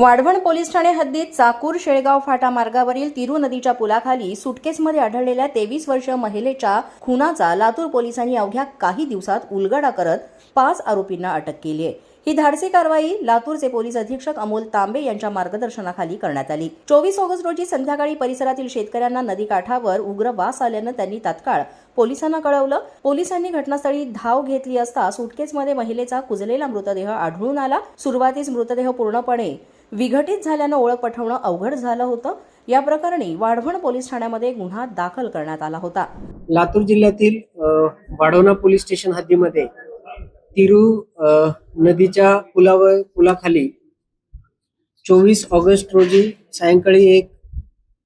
वाढवण police Thane हद्दीत चाकूर शेळगाव फाटा मार्गावरील तिरू नदीच्या पुलाखाली सुटकेसमध्ये आढळलेल्या तेवीस वर्ष महिलेच्या खुनाचा लातूर पोलिसांनी अवघ्या काही दिवसात उलगडा करत पाच आरोपींना अटक केली आहे. ही धाडसी कारवाई लातूरचे पोलीस अधीक्षक अमोल तांबे यांच्या मार्गदर्शनाखाली करण्यात आली. चोवीस ऑगस्ट रोजी संध्याकाळी परिसरातील शेतकऱ्यांना नदीकाठावर उग्र वास आल्यानं त्यांनी तात्काळ पोलिसांना कळवलं. पोलिसांनी घटनास्थळी धाव घेतली असता सुटकेसमध्ये महिलेचा कुजलेला मृतदेह आढळून आला. सुरुवातीस मृतदेह पूर्णपणे विघटित झाल्यानं ओळख पटवणं अवघड झालं होतं. या प्रकरणी वाढवण पोलीस ठाण्यामध्ये गुन्हा दाखल करण्यात आला होता. लातूर जिल्ह्यातील वाढवणा पोलीस स्टेशन हद्दीमध्ये तिरू नदीच्या पुलावर पुलाखाली चोवीस ऑगस्ट रोजी सायंकाळी एक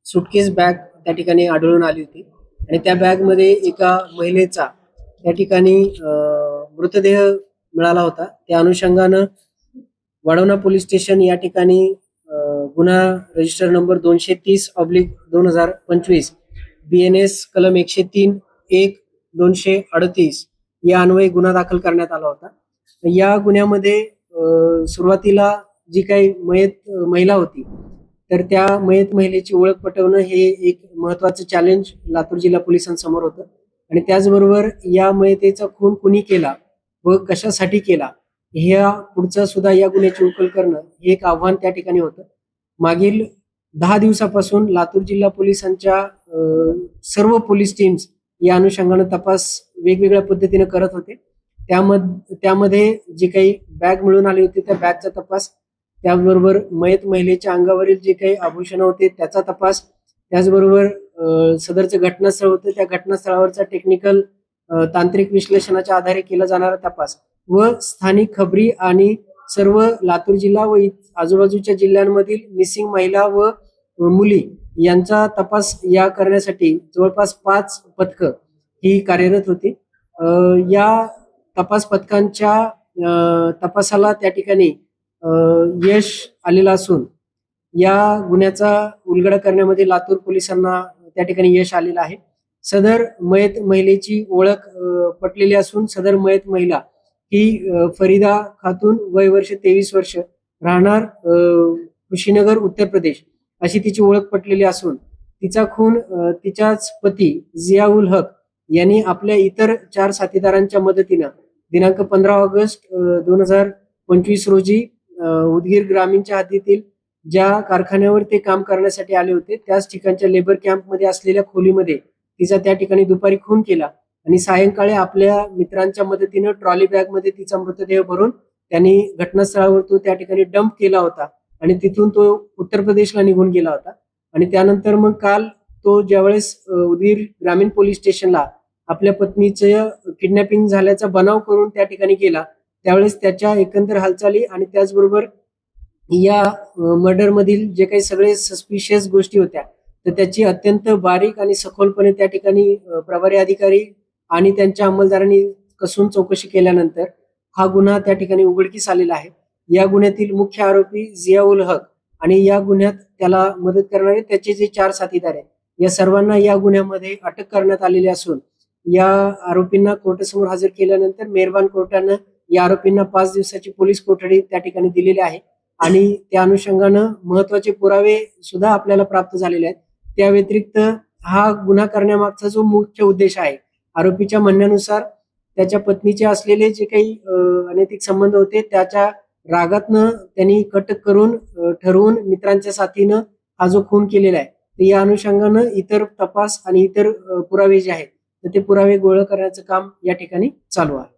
सुटकेस बॅग त्या ठिकाणी आढळून आली होती. आणि त्या बॅगमध्ये एका महिलेचा त्या ठिकाणी मृतदेह मिळाला होता. त्या अनुषंगानं वाढवणा पोलीस स्टेशन या ठिकाणी गुन्हा रजिस्टर नंबर दोनशे तीस ऑब्लिक दोन हजार पंचवीस बी एन एस कलम एकशे तीन एक दोनशे अडतीस या अन्वये गुन्हा दाखल करण्यात आला होता. या गुन्ह्यामध्ये सुरुवातीला जी काही मयत महिला होती तर त्या मयत महिलेची ओळख पटवणं हे एक महत्वाचं चॅलेंज लातूर जिल्हा पोलिसांसमोर होतं. आणि त्याचबरोबर या मयतेचा खून कुणी केला व कशासाठी केला ह्या पुढचा सुद्धा या गुन्ह्याची उकल करणं हे एक आव्हान त्या ठिकाणी होतं. मागील दहा दिवसापासून लातूर जिल्हा पोलिसांच्या सर्व पोलीस टीम्स या अनुषंगानं तपास वेगवेगळ्या पद्धतीने करत होते. त्यामध्ये त्यामध्ये जी काही बॅग मिळून आली होती त्या बॅगचा तपास त्याचबरोबर मयत महिलेच्या अंगावरील जे काही आभूषण होते त्याचा तपास त्याचबरोबर सदरचं घटनास्थळ होतं. त्या घटनास्थळावरचा टेक्निकल तांत्रिक विश्लेषणाच्या आधारे केला जाणारा तपास. व स्थानिक खबरी आणि सर्व लातूर जिल्हा व इ- आजूबाजूच्या जिल्ह्यांमधील मिसिंग महिला व मुली यांचा तपास या करण्यासाठी जवळपास पाच पथकं ही कार्यरत होती. या तपास पथकांच्या तपासाला त्या ठिकाणी यश आलेलं असून या गुन्ह्याचा उलगडा करण्यामध्ये लातूर पोलिसांना त्या ठिकाणी यश आलेलं आहे. सदर मयत महिलेची ओळख पटलेली असून सदर मयत महिला ही फरीदा खातून वय वर्ष तेवीस वर्ष राहणार कुशीनगर उत्तर प्रदेश अशी तिची ओळख पटलेली असून तिचा खून तिच्याच पती जियाउल हक यांनी आपल्या इतर चार साथीदारांच्या मदतीनं दिनांक पंधरा ऑगस्ट दोन हजार पंचवीस रोजी उदगीर ग्रामीणच्या हद्दीतील ज्या कारखान्यावर ते काम करण्यासाठी आले होते त्याच ठिकाणच्या लेबर कॅम्पमध्ये असलेल्या खोलीमध्ये तिचा त्या ठिकाणी दुपारी खून केला. आणि सायंकाळी आपल्या मित्रांच्या मदतीनं ट्रॉली बॅगमध्ये तिचा मृतदेह भरून त्यांनी घटनास्थळावर तो त्या ठिकाणी डंप केला होता आणि तिथून तो उत्तर प्रदेशला निघून गेला होता. आणि त्यानंतर मग काल तो ज्यावेळेस उदीर उदगीर ग्रामीण पोलीस स्टेशनला आपल्या पत्नीचं किडनॅपिंग झाल्याचा बनाव करून त्या ठिकाणी गेला त्यावेळेस त्याच्या एकंदर हालचाली आणि त्याचबरोबर या मर्डरमधील जे काही सगळे सस्पिशियस गोष्टी होत्या तर त्याची अत्यंत बारीक आणि सखोलपणे त्या ठिकाणी प्रभारी अधिकारी आणि त्यांच्या अंमलदारांनी कसून चौकशी केल्यानंतर हा गुन्हा त्या ठिकाणी उघडकीस आलेला आहे. या गुन्ह्यातील मुख्य आरोपी जियाउल हक आणि या गुन्ह्यात त्याला मदत करणारे त्याचे जे चार साथीदार आहेत या सर्वांना या गुन्ह्यामध्ये अटक करण्यात आलेली असून या आरोपींना कोर्टासमोर हजर केल्यानंतर मेहरबान कोर्टानं या आरोपींना पाच दिवसाची पोलीस कोठडी त्या ठिकाणी दिलेली आहे आणि त्या अनुषंगानं महत्त्वाचे पुरावे सुद्धा आपल्याला प्राप्त झालेले आहेत. त्या व्यतिरिक्त हा गुन्हा करण्यामागचा जो मुख्य उद्देश आहे आरोपीच्या म्हणण्यानुसार त्याच्या पत्नीचे असलेले जे काही अनैतिक संबंध होते त्याच्या रागातनं त्यांनी कट करून ठरवून मित्रांच्या साथीनं हा जो खून केलेला आहे तर या अनुषंगानं इतर तपास आणि इतर पुरावे जे आहेत तर ते पुरावे गोळा करण्याचं काम या ठिकाणी चालू आहे.